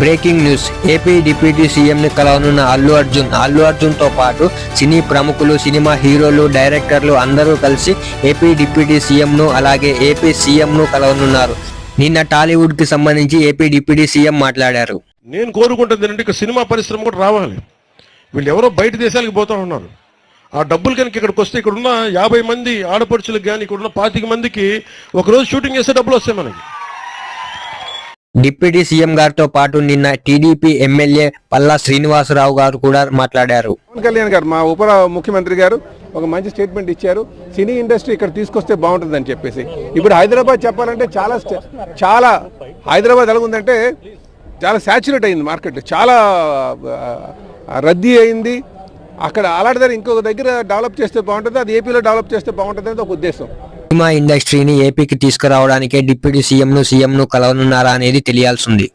Breaking news. AP deputy సీఎంని కలవనున్న అల్లు అర్జున్. అల్లు అర్జున్తో పాటు సినీ ప్రముఖులు సినిమా హీరోలు డైరెక్టర్లు అందరూ కలిసి ఏపీ డిప్యూటీ సీఎంను అలాగే ఏపీ సీఎంను కలవనున్నారు. నిన్న టాలీవుడ్కి సంబంధించి ఏపీ డిప్యూటీ సీఎం మాట్లాడారు. నేను కోరుకుంటుంది ఏంటంటే ఇక సినిమా పరిశ్రమ కూడా రావాలి. వీళ్ళు ఎవరో బయట దేశాలకు పోతా ఉన్నారు. ఆ డబ్బులు కనుక ఇక్కడికి వస్తే ఇక్కడ ఉన్న యాభై మంది ఆడపడుచులకు కానీ ఇక్కడ ఉన్న పాతిక మందికి ఒకరోజు షూటింగ్ చేస్తే డబ్బులు వస్తాయి మనకి. డిప్యూటీ సీఎం గారితో పాటు నిన్న టీడీపీ ఎమ్మెల్యే పల్లా శ్రీనివాసరావు గారు కూడా మాట్లాడారు. పవన్ కళ్యాణ్ గారు మా ఉప ముఖ్యమంత్రి గారు ఒక మంచి స్టేట్మెంట్ ఇచ్చారు. సినీ ఇండస్ట్రీ ఇక్కడ తీసుకొస్తే బాగుంటుందని చెప్పేసి. ఇప్పుడు హైదరాబాద్ చెప్పాలంటే చాలా చాలా హైదరాబాద్ ఎలా ఉందంటే చాలా సాచురేట్ అయింది మార్కెట్. చాలా రద్దీ అయింది. అక్కడ అలాంటి దగ్గర ఇంకొక దగ్గర డెవలప్ చేస్తే బాగుంటుంది అది ఏపీలో డెవలప్ చేస్తే బాగుంటుంది అనేది ఒక ఉద్దేశం. సినిమా ఇండస్ట్రీని ఏపీకి తీసుకురావడానికే డిప్యూటీ సీఎం ను సీఎం ను కలవనున్నారా అనేది తెలియాల్సింది.